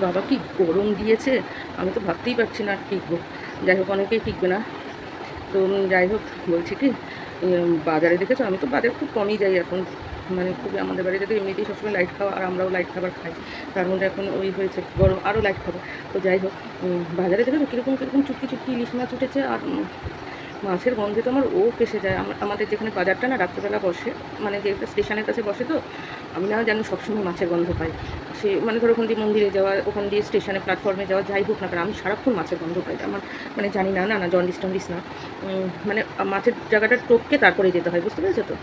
বাবা কি গরম দিয়েছে? আমি তো ভাবতেই পারছি না আর টিকবো যাই হোক, অনেকেই টিকবে না। তো যাই হোক, বলছি কি বাজারে দেখেছ? আমি তো বাজারে খুব কমই যাই এখন। মানে খুবই আমাদের বাড়িতে তো এমনিতেই সবসময় লাইট খাওয়া, আর আমরাও লাইট খাবার খাই। তার মধ্যে এখন ওই হয়েছে, গরম, আরও লাইট খাব। তো যাই হোক বাজারে দেখেছ কীরকম কীরকম চুটকি চুটকি ইলিশ মাছ উঠেছে? আর মাছের গন্ধে তো আমার ও পেশে যায়। আম- আমাদের যেখানে বাজারটা না, রাত্রেবেলা বসে মানে যে স্টেশনের কাছে বসে তো, আমি না জানি সবসময় মাছের গন্ধ পাই। সে মানে ধরো ওখান দিয়ে মন্দিরে যাওয়া, ওখান দিয়ে স্টেশনে প্ল্যাটফর্মে যাওয়া, যাই হোক না কারণ আমি সারাক্ষণ মাছের গন্ধ পাই। আমার মানে জানি না না না জন্ডিস টন্ডিস না। মানে মাছের জায়গাটা টপকে তারপরে যেতে হয়, বুঝতে পেরেছ তো?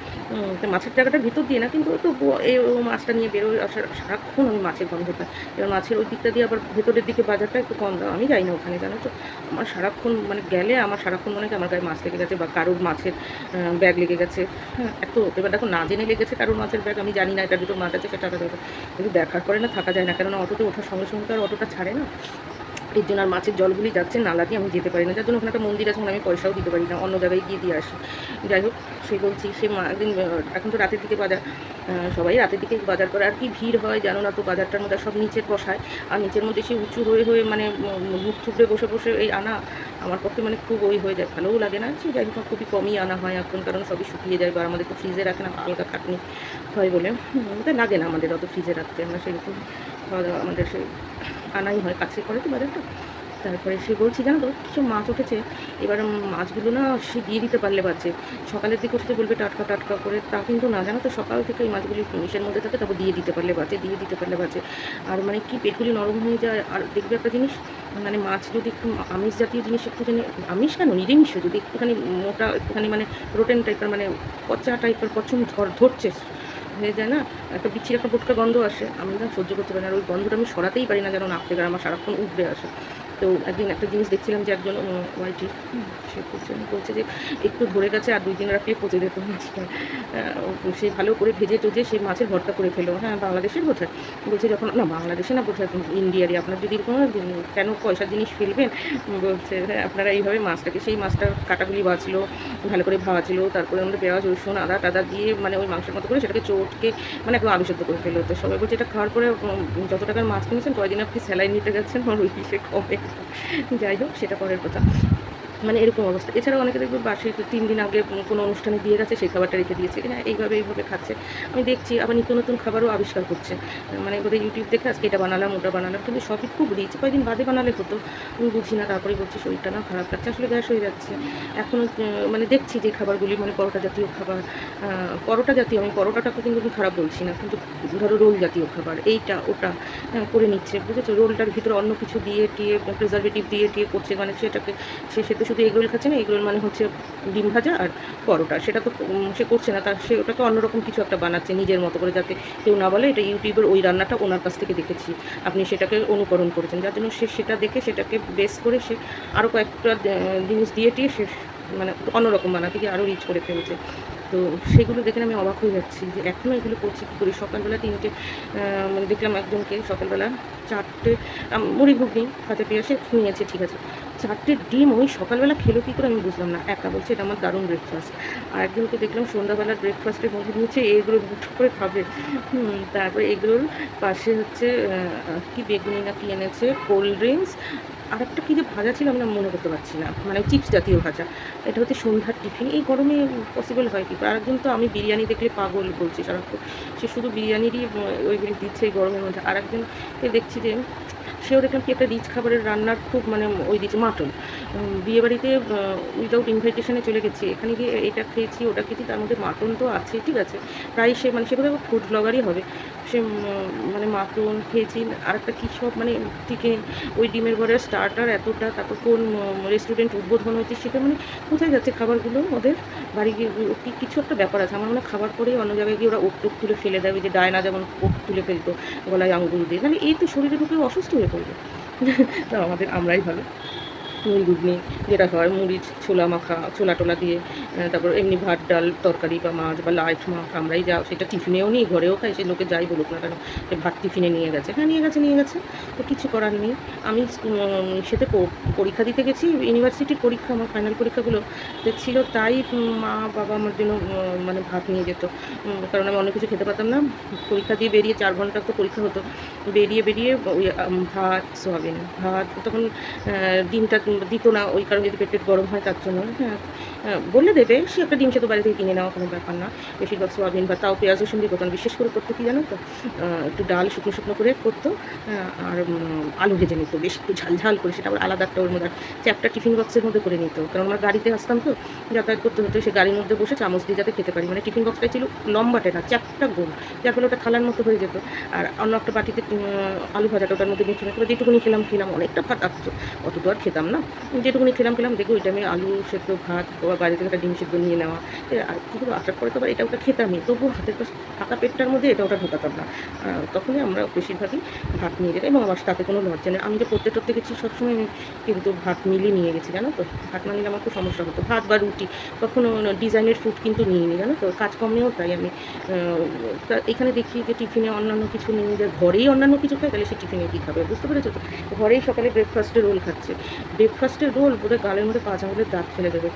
মাছের জায়গাটা ভিতর দিয়ে না, কিন্তু তো এই মাছটা নিয়ে বেরোয়, আর সারা- সারাক্ষণ আমি মাছের গন্ধ পাই। এবার মাছের ওই দিকটা দিয়ে আবার ভেতরের দিকে বাজারটা একটু কম দাম, আমি যাই না ওখানে, জানো তো? আমার সারাক্ষণ মানে গেলে আমার সারাক্ষণ মনে হয় আমার গায়ে মাছ লেগে গেছে বা কারোর মাছের ব্যাগ লেগে গেছে। হ্যাঁ এত, এবার দেখো না জেনে লেগেছে কারোর মাছের ব্যাগ আমি জানি না এটার ভিতর মাছ আছে, সেটা ব্যাপার। কিন্তু দেখার পরে থাকা যায় না কেননা অটোতে ওঠার সঙ্গে সঙ্গে তো আর অটোটা ছাড়ে না। এর জন্য আর মাছের জলগুলি যাচ্ছে, নালা দিয়ে আমি যেতে পারি না। যার জন্য ওখানে একটা মন্দির আছে আমি পয়সাও দিতে পারি না, অন্য জায়গায় গিয়ে দিয়ে আসি। যাই হোক, সে বলছি, সে একদিন এখন তো রাতের দিকে বাজার সবাই রাতের দিকে বাজার করে, আর কি ভিড় হয় জানো না তো, বাজারটার মধ্যে সব নিচের বসায় আর নিচের মধ্যে সে উঁচু হয়ে হয়ে মানে মুখ থুবড়ে বসে বসে এই আনা, আমার পক্ষে মানে খুব ওই হয়ে যায়, ভালোও লাগে না। সে যাই হোক খুবই কমই আনা হয় এখন, কারণ সবই শুকিয়ে যায় বা আমাদের তো ফ্রিজে রাখে না হালকা খাটনি হয় বলে। লাগে না আমাদের অত ফ্রিজে রাখতে, আমরা সেরকম খাওয়া দাওয়া আমাদের সেই আনাই হয় কাছে করে তো বাজারটা। তারপরে সে বলছি, জানো তো, কিছু মাছ উঠেছে। এবার মাছগুলো না সে দিয়ে দিতে পারলে বাজে। সকালের দিকে উঠেছে বলবে টাটকা টাটকা করে। তা কিন্তু না, জানো তো, সকাল থেকে এই মাছগুলি মিশের মধ্যে থাকে, তারপর দিয়ে দিতে পারলে বাজে, দিয়ে দিতে পারলে বাজে। আর মানে কি পেটগুলি নরম হয়ে যায়, আর দেখবে একটা জিনিস মানে মাছ যদি একটু আমিষ জাতীয় জিনিস একটুখানি, আমিষ কেন? নিরামিষ যদি একটুখানি মোটা, একটুখানি মানে রোটেন টাইপের মানে পচা টাইপের, পচন ধর ধরছে হয়ে যায় না, একটা বিচ্ছির একটা বোটকা গন্ধ আসে। আমি সহ্য করতে পারি না, আর ওই গন্ধটা আমি সরাতেই পারি না যেন নাক থেকে আমার সারাক্ষণ উঠবে আসে। তো একদিন একটা জিনিস দেখছিলাম যে একজন ওয়াইটি সে বলছে বলছে যে একটু ধরে গেছে আর দুই দিন রাখলে পচে যেত মাছটা। সে ভালো করে ভেজে টেজে সেই মাছের ভর্তা করে ফেলো হ্যাঁ বাংলাদেশের বোধহয় বলছে যখন না বাংলাদেশে না বোধহয় ইন্ডিয়ারই আপনার যদি কোনো কেন পয়সার জিনিস ফেলবেন? বলছে হ্যাঁ, আপনারা এইভাবে মাছটাকে সেই মাছটার কাটাগুলি বাঁচলো ভালো করে ভাজলো তারপরে আমরা পেঁয়াজ রসুন আদা টাদা দিয়ে মানে ওই মাংসের মতো করে সেটাকে চটকে মানে একদম আবিষুদ্ধ করে ফেলো তো সবাই বলছে এটা খাওয়ার পরে যত টাকার মাছ কিনেছেন কয়দিন আপনি স্যালাইন নিতে গেছেন? আমার ওই সে কমে যাই হোক সেটা পরের কথা। মানে এরকম অবস্থা। এছাড়াও অনেকে দেখবে বাসি তিন দিন আগে কোনো অনুষ্ঠানে দিয়ে গেছে, সেই খাবারটা রেখে দিয়েছে। হ্যাঁ এইভাবে এইভাবে খাচ্ছে। আমি দেখছি আবার নিত্য নতুন খাবারও আবিষ্কার করছে। মানে বোধহয় ইউটিউব দেখে আজকে এটা বানালাম, ওটা বানালাম, কিন্তু সবই খুব রিচ কয়েকদিন বাদে বানালে হতো। আমি বুঝি না, তারপরে বলছি শরীরটা না খারাপ লাগছে, আসলে গ্যাস হয়ে যাচ্ছে। এখনও মানে দেখছি যে খাবারগুলি মানে পরোটা জাতীয় খাবার পরোটা জাতীয়, আমি পরোটাটাকে কিন্তু আমি খারাপ বলছি না, কিন্তু ধরো রোল জাতীয় খাবার, এইটা, ওটা করে নিচ্ছে। বুঝেছ? রোলটার ভিতরে অন্য কিছু দিয়ে, টিয়ে প্রিজারভেটিভ দিয়ে, টিয়ে করছে মানে সেটাকে, সে সে তো শুধু এগরোল খাচ্ছে না, এগরোল মানে হচ্ছে ডিম ভাজা আর পরোটা। সেটা তো সে করছে না তার সে ওটাকে অন্যরকম কিছু একটা বানাচ্ছে নিজের মতো করে, যাতে কেউ না বলে এটা ইউটিউবের ওই রান্নাটা ওনার কাছ থেকে দেখেছি। আপনি সেটাকে অনুকরণ করেছেন, যার জন্য সে সেটা দেখে সেটাকে বেস করে সে আরও কয়েকটা জিনিস দিয়ে টিয়ে সে মানে অন্যরকম বানাতে গিয়ে আরও রিচ করে ফেলছে। তো সেগুলো দেখে আমি অবাক হয়ে যাচ্ছি যে এখনও এগুলো করছি কী করি? সকালবেলা তিনটে মানে দেখলাম একজনকে সকালবেলা চারটে মুড়ি ঘুগনি পেয়ে সে নিয়েছে, ঠিক আছে। চারটে ডিম ওই সকালবেলা খেলো কী করে আমি বুঝলাম না। একা বলছে, এটা আমার দারুণ ব্রেকফাস্ট আর একজনকে দেখলাম সন্ধ্যাবেলার ব্রেকফাস্টের মধ্যে নিয়েছে এগরোল দুটো করে খাবে। তারপরে এগরোল পাশে হচ্ছে কি বেগুনি না কি এনেছে কোল্ড ড্রিঙ্কস আর একটা কী যে ভাজা ছিল আমি না মনে করতে পারছি না। মানে চিপস জাতীয় ভাজা। এটা হচ্ছে সন্ধ্যার টিফিন এই গরমে পসিবল হয় কি? আর আরেকজন তো আমি বিরিয়ানি দেখলে পাগল বলছি সারাক্ষণ। সে শুধু বিরিয়ানিরই ওইগুলি দিচ্ছে এই গরমের মধ্যে। আর একজনকে দেখছি যে সেও দেখলাম কি একটা রিচ খাবারের রান্নার খুব মানে ওই দিচ্ছে মাটন। বিয়েবাড়িতে উইদাউট ইনভাইটেশনে চলে গেছি। এখানে গিয়ে এটা খেয়েছি, ওটা খেয়েছি, তার মধ্যে মাটন তো আছে, ঠিক আছে। প্রায় সে মানে সে বোধহয় ফুড ব্লগারই হবে। সে মানে মাটন খেয়েছি আর একটা কী সব মানে চিকেন ওই ডিমের ঘরের স্টার্টার এতটা, তারপর কোন রেস্টুরেন্ট উদ্বোধন হয়েছে, সেটা মানে কোথায় যাচ্ছে খাবারগুলো ওদের বাড়ি গিয়ে কিছু একটা ব্যাপার আছে। আমার মনে খাবার পরেই অন্য জায়গায় গিয়ে ওরা ওক তুলে ফেলে দেয়, ওই যে ডায়না যেমন ওক তুলে ফেলতো গলায় আঙুল দিয়ে। মানে এই তো শরীরে ঢুকে অসুস্থ হয়ে পড়বে তো আমাদের আমরাই ভালো মুড়ি ঘুগনি যেটা হয়, মুড়ি, ছোলা মাখা, ছোলা টোলা দিয়ে তারপর এমনি ভাত, ডাল, তরকারি বা মাছ বা লাইট মাছ আমরাই যা, সেটা টিফিনেও নিই, ঘরেও খাই, সে লোকে যাই বলুক না কেন ভাত টিফিনে নিয়ে গেছে। হ্যাঁ নিয়ে গেছে নিয়ে গেছে, তো কিছু করার নেই। আমি সেতে পরীক্ষা দিতে গেছি, ইউনিভার্সিটির পরীক্ষা, আমার ফাইনাল পরীক্ষাগুলো ছিল, তাই মা, বাবা আমার জন্য মানে ভাত নিয়ে যেত। কারণ আমি অনেক কিছু খেতে পারতাম না। পরীক্ষা দিয়ে বেরিয়ে চার ঘণ্টা তো পরীক্ষা হতো। বেরিয়ে বেরিয়ে, ওই ভাত, সোয়াবিন, ভাত, তখন ডিমটা দিত না ওই কারণে যদি পেট পেট গরম হয় তার জন্য। হ্যাঁ। আহ, বললে দেবে। সে একটা ডিম সে তো বাড়ি থেকে কিনে নেওয়া কোনো ব্যাপার না। বেশিরভাগ সোয়াবিন বা তাও পেঁয়াজ রসুন দিয়ে করতাম বিশেষ করে করতে কি জানো তো? একটু ডাল শুকনো শুকনো করে করতো। আর আলু ভেজে নিত। বেশ একটু ঝাল ঝাল করে সেটা আবার আলাদা একটা ওর মধ্যে চ্যাপটা টিফিন বক্সের মধ্যে করে নিত। কারণ আমার গাড়িতে আসতাম তো যাতায়াত করতে হতো সে গাড়ির মধ্যে বসে চামচ দিয়ে যাতে খেতে পারি। মানে টিফিন বক্সটা ছিল লম্বাটে না চ্যাপটা গোল। যার ফলে ওটা থালার মতো হয়ে যেত। আর অন্য একটা বাটিতে আলু ভাজাটা ওটার মধ্যে মিশিয়ে করে যেটুকুনি খেলাম খেলাম অনেকটা ভাত আসতো অত তো আর খেতাম না। যেটুকুনি খেলাম খেলাম দেখো ওইটা আমি আলু সেদ্ধ ভাত বা বাইরে থেকে একটা ডিম সেদ্ধ নিয়ে নেওয়া। আর কিন্তু আসার পরে তো আবার এটা ওটা খেতামই তবুও হাতের ফাঁকা পেটটার মধ্যে এটা ওটা ঢোকাতাম না। তখনই আমরা বেশিরভাগই ভাত নিয়ে যেতাম এবং আমার তাতে কোনো লজ্জা নেই। আমি যে পড়তে টরতে গেছি, সবসময় কিন্তু ভাত মিলিয়ে নিয়ে গেছি, জানো তো? ভাত না নিলে আমার খুব সমস্যা হতো। ভাত বা রুটি, কখনো ডিজাইনের ফুড কিন্তু নিয়ে নিই জানো তো? কাজ কম নিয়েও তাই আমি তা এখানে দেখি যে টিফিনে অন্যান্য কিছু নিয়ে যে ঘরেই অন্যান্য কিছু খায়, তাহলে সে টিফিনে কী খাবে? বুঝতে পেরেছ তো? ঘরেই সকালে ব্রেকফাস্টে রোল খাচ্ছে। ব্রেকফাস্টের রোল বোধহয় গালের মধ্যে পাঁচ আঙুলের দাঁত ফেলে দেবে।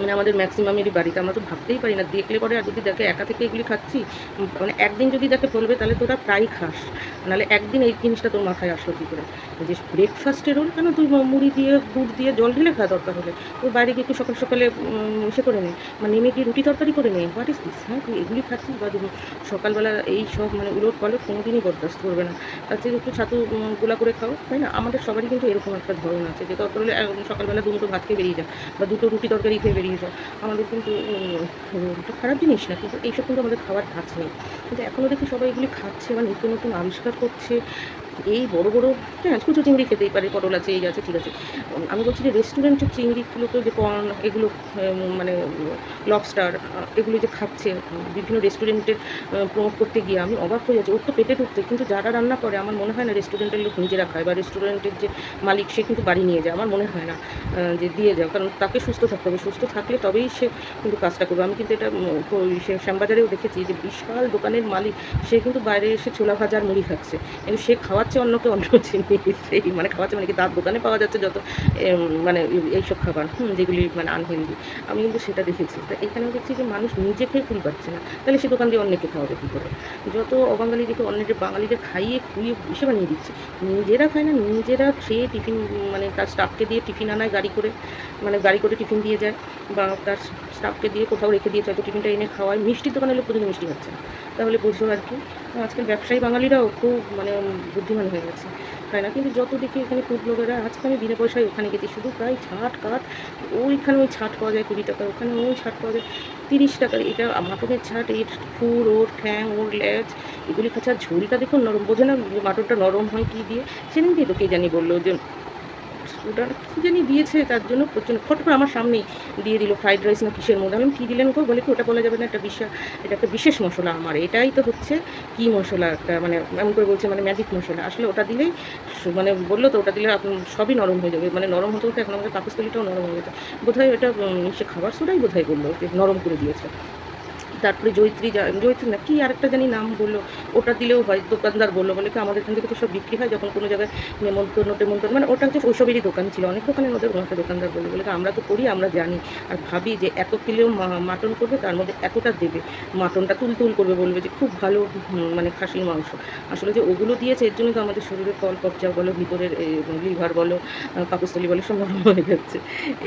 মানে আমাদের ম্যাক্সিমামেরই বাড়িতে, আমরা তো ভাবতেই পারি না। দেখলে পরে আর যদি দেখে একা থেকে এগুলি খাচ্ছি মানে একদিন যদি দেখে বলবে, তাহলে তোরা প্রায় খাস। নাহলে একদিন এই জিনিসটা তোর মাথায় আসলো কী করে? যে ব্রেকফাস্টে রোল কেন? তুই মুড়ি দিয়ে দুধ দিয়ে জল ঢেলে খাওয়া দরকার হলে তুই বাইরে গিয়ে একটু সকাল সকালে সে করে নে। মানে নেমে গিয়ে রুটি তরকারি করে নে। হোয়াট ইস দিস হ্যাঁ তুই এগুলি খাচ্ছিস? বা দু- সকালবেলা এই সব মানে উলট পালট কোনো দিনই বরদাস্ত করবে না। তার থেকে একটু ছাতু গোলা করে খাও, তাই না? আমাদের সবারই কিন্তু এরকম একটা ধরন আছে যে দরকার হলে সকালবেলা দুটো ভাত খেয়ে বেরিয়ে যাও বা দুটো রুটি তরকারি খেয়ে বেরিয়ে যাও আমাদের কিন্তু খারাপ জিনিস না, কিন্তু এইসব কিন্তু আমাদের খাবার ধাঁচ নেই। কিন্তু এখনও দেখি সবাই এগুলি খাচ্ছে বা নিত্য নতুন আবিষ্কার করছে। এই বড় বড় হ্যাঁ কুচো চিংড়ি খেতেই পারে, পটল আছে, এই আছে, ঠিক আছে। আমি বলছি যে রেস্টুরেন্টের চিংড়িগুলোকে যে পর্ন এগুলো মানে লবস্টার এগুলো যে খাচ্ছে বিভিন্ন রেস্টুরেন্টের প্রমোট করতে গিয়ে আমি অবাক হয়ে যাচ্ছি। ওর তো পেটে ঢুকতে কিন্তু যারা রান্না করে, আমার মনে হয় না রেস্টুরেন্টের লোক নিজেরা খায়, বা রেস্টুরেন্টের যে মালিক সে কিন্তু বাড়ি নিয়ে যায়, আমার মনে হয় না যে দিয়ে যাও কারণ তাকে সুস্থ থাকতে হবে, সুস্থ থাকলে তবেই সে কিন্তু কাজটা করবে। আমি কিন্তু এটা শ্যামবাজারেও দেখেছি যে বিশাল দোকানের মালিক, সে কিন্তু বাইরে এসে ছোলা ভাজা আর মুড়ি খাচ্ছে। কিন্তু সে খাওয়াচ্ছে, অন্যকে অন্য জিনিস সেই মানে খাওয়াচ্ছে মানে কি তার দোকানে পাওয়া যাচ্ছে যত মানে এই- এইসব খাবার, হুম, যেগুলি মানে আনহেলদি আমি কিন্তু সেটা দেখেছি। তা এখানেও দেখছি যে মানুষ নিজে খেয়ে কুল পাচ্ছে না। তাহলে সে দোকান দিয়ে অন্যকে খাওয়াবে কী করে? যত অবাঙালি দেখে অন্যের বাঙালিদের খাইয়ে, খুইয়ে ইসে বানিয়ে দিচ্ছে। নিজেরা খায় না, নিজেরা খেয়ে টিফিন মানে তার স্টাফকে দিয়ে টিফিন আনায় গাড়ি করে মানে গাড়ি করে টিফিন দিয়ে যায়, বা তার স্টাফকে দিয়ে কোথাও রেখে দিয়েছে হয়তো টিফিনটা এনে খাওয়ায়। মিষ্টির দোকানের লোক প্রতিদিন মিষ্টি খাচ্ছে। তাহলে বুঝো আর কি। আজকাল ব্যবসায়ী বাঙালিরাও খুব মানে বুদ্ধিমান হয়ে গেছে। তাই না? কিন্তু যত দেখি এখানে ফুড ব্লগাররা আজকে আমি বিনা পয়সায় ওখানে গেছি। শুধু প্রায় ছাট কাট ওইখানে ওই ছাট পাওয়া যায় কুড়ি টাকা, ওখানে ওই ছাট পাওয়া যায় তিরিশ টাকার এটা মাটনের ছাট, এর ফুর ওর ঠ্যাং, ওর ল্যাচ এগুলি খাচ্ছে। আর ঝুড়িটা দেখুন নরম, বোঝে না মাটনটা নরম হয় কী দিয়ে? সেদিন দিয়ে তো কে জানি বলল যে ওটা কী জানি দিয়েছে, তার জন্য প্রচণ্ড ফট করে আমার সামনেই দিয়ে দিল ফ্রাইড রাইস না কিসের মধ্যে। আমি কী দিলেন গো বলে কি, ওটা বলা যাবে না একটা বিশাল এটা একটা বিশেষ মশলা আমার। এটাই তো হচ্ছে কী মশলা, একটা মানে এমন করে বলছে মানে ম্যাজিক মশলা। আসলে ওটা দিলেই মানে বলল তো, ওটা দিলে আপনি সবই নরম হয়ে যাবে। মানে নরম হতে হতে এখন আমাদের পাকস্থলিটাও নরম হয়ে যেত বোধহয় এটা সে খাবার সোডাই বোধহয় বলল নরম করে দিয়েছে। তারপরে জৈত্রী জৈত্রী না, কি আরেকটা জানি নাম বলল, ওটা দিলেও হয়, দোকানদার বলল, বলে কি আমাদের এখান থেকে তো সব বিক্রি হয়, যখন কোনো জায়গায় নেমন্তন্ন টেমন্তন্ন মানে ওটা হচ্ছে ওইসবেরই দোকান ছিল, অনেক দোকানের মধ্যে একটা দোকানদার বলল বলে আমরা তো করি, আমরা জানি, আর ভাবি যে এত কিলো মাটন করবে, তার মধ্যে এতটা দেবে, মাটনটা তুল তুল করবে বলবে যে খুব ভালো মানে খাসির মাংস, আসলে যে ওগুলো দিয়েছে, এর জন্য তো আমাদের শরীরে কল কবজা বলো, ভিতরের লিভার বলো পাকস্থলী বলো, সব নরম হয়ে যাচ্ছে,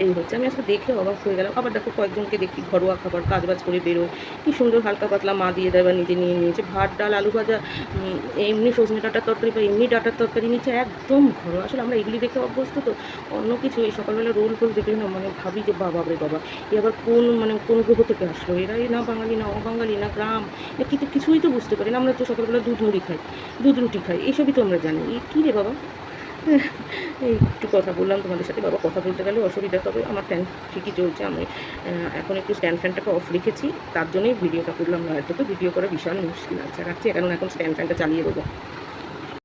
এই হচ্ছে, আমি আসলে দেখে অবাক হয়ে গেলাম, আবার দেখো কয়েকজনকে দেখি ঘরোয়া খাবার, কাজবাজ করে বেরোয় কি সুন্দর হালকা পাতলা মা দিয়ে দেয় বা নিজে নিয়ে নিয়েছে। ভাত, ডাল, আলু ভাজা এমনি সজনে ডাটার তরকারি বা এমনি ডাটার তরকারি নিচ্ছে একদম ঘরোয়া। আসলে আমরা এগুলি দেখে অভ্যস্ত তো, অন্য কিছু এই সকালবেলা রোল ফোল দেখলে না মানে ভাবি যে বাবা রে বাবা, এ আবার কোন মানে কোন গ্রহ থেকে আসলো? এরা না বাঙালি, না অবাঙালি, না গ্রাম কিন্তু কিছুই তো বুঝতে পারি না। আমরা তো সকালবেলা দুধ মুড়ি খাই, দুধ রুটি খাই এইসবই তো আমরা জানি। কী রে বাবা? একটু কথা বললাম, তোমাদের সাথে বাবা কথা বলতে গেলে অসুবিধা, তবে আমার ফ্যান ঠিকই চলছে। আমি এখন একটু স্ট্যান্ড ফ্যানটাকে অফ রেখেছি, তার জন্যই ভিডিওটা করলাম না। এত ভিডিও করা বিশাল মুশকিল আছে রাখছি। কারণ এখন স্ট্যান্ড ফ্যানটা চালিয়ে দেবো।